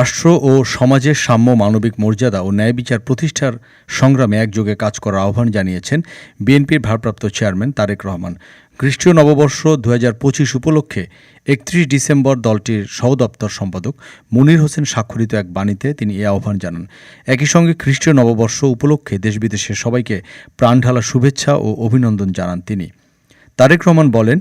রাষ্ট্র ও সমাজের সাম্য, মানবিক মর্যাদা ও ন্যায় বিচার প্রতিষ্ঠার সংগ্রামে একযোগে কাজ করার আহ্বান জানিয়েছেন বিএনপির ভারপ্রাপ্ত চেয়ারম্যান তারেক রহমান। খ্রিস্টীয় নববর্ষ দু পঁচিশ উপলক্ষে একত্রিশ ডিসেম্বর দলটির সহদপ্তর সম্পাদক মনির হোসেন স্বাক্ষরিত এক বাণীতে তিনি এ আহ্বান জানান। একই সঙ্গে খ্রিস্টীয় নববর্ষ উপলক্ষে দেশ বিদেশের সবাইকে প্রাণঢালা শুভেচ্ছা ও অভিনন্দন জানান তিনি। তারেক রহমান বলেন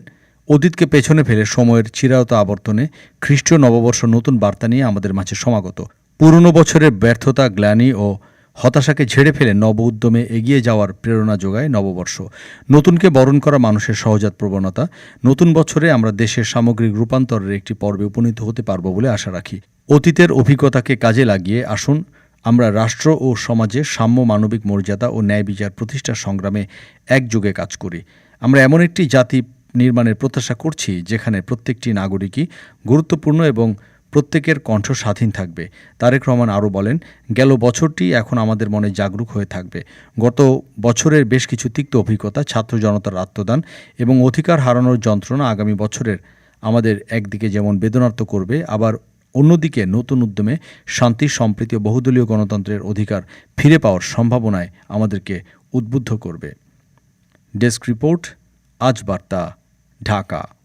অতীতকে পেছনে ফেলে সময়ের চিরায়ত আবর্তনে খ্রিস্টীয় নববর্ষ নতুন বার্তা নিয়ে আমাদের মাঝে সমাগত। পুরনো বছরের ব্যর্থতা, গ্লানি ও হতাশাকে ঝেড়ে ফেলে নব উদ্যমে এগিয়ে যাওয়ার প্রেরণা যোগায় নববর্ষ। নতুনকে বরণ করা মানুষের সহজাত প্রবণতা, নতুন বছরে আমরা দেশের সামগ্রিক রূপান্তরের একটি পর্বে উপনীত হতে পারব বলে আশা রাখি। অতীতের অভিজ্ঞতাকে কাজে লাগিয়ে আসুন, আমরা রাষ্ট্র ও সমাজে সাম্য মানবিক মর্যাদা ও ন্যায় বিচার প্রতিষ্ঠার সংগ্রামে একযোগে কাজ করি। আমরা এমন একটি জাতি নির্মাণের প্রত্যাশা করছি, যেখানে প্রত্যেকটি নাগরিকই গুরুত্বপূর্ণ এবং প্রত্যেকের কণ্ঠ স্বাধীন থাকবে। তারেক রহমান আরও বলেন, গেল বছরটি এখন আমাদের মনে জাগরুক হয়ে থাকবে। গত বছরের বেশ কিছু তিক্ত অভিজ্ঞতা, ছাত্র জনতার আত্মদান এবং অধিকার হারানোর যন্ত্রণা আগামী বছরের আমাদের একদিকে যেমন বেদনার্থ করবে, আবার অন্যদিকে নতুন উদ্যমে শান্তি, সম্প্রীতি ও বহুদলীয় গণতন্ত্রের অধিকার ফিরে পাওয়ার সম্ভাবনায় আমাদেরকে উদ্বুদ্ধ করবে। ডেস্ক রিপোর্ট, আজ বার্তা। ঢাকা।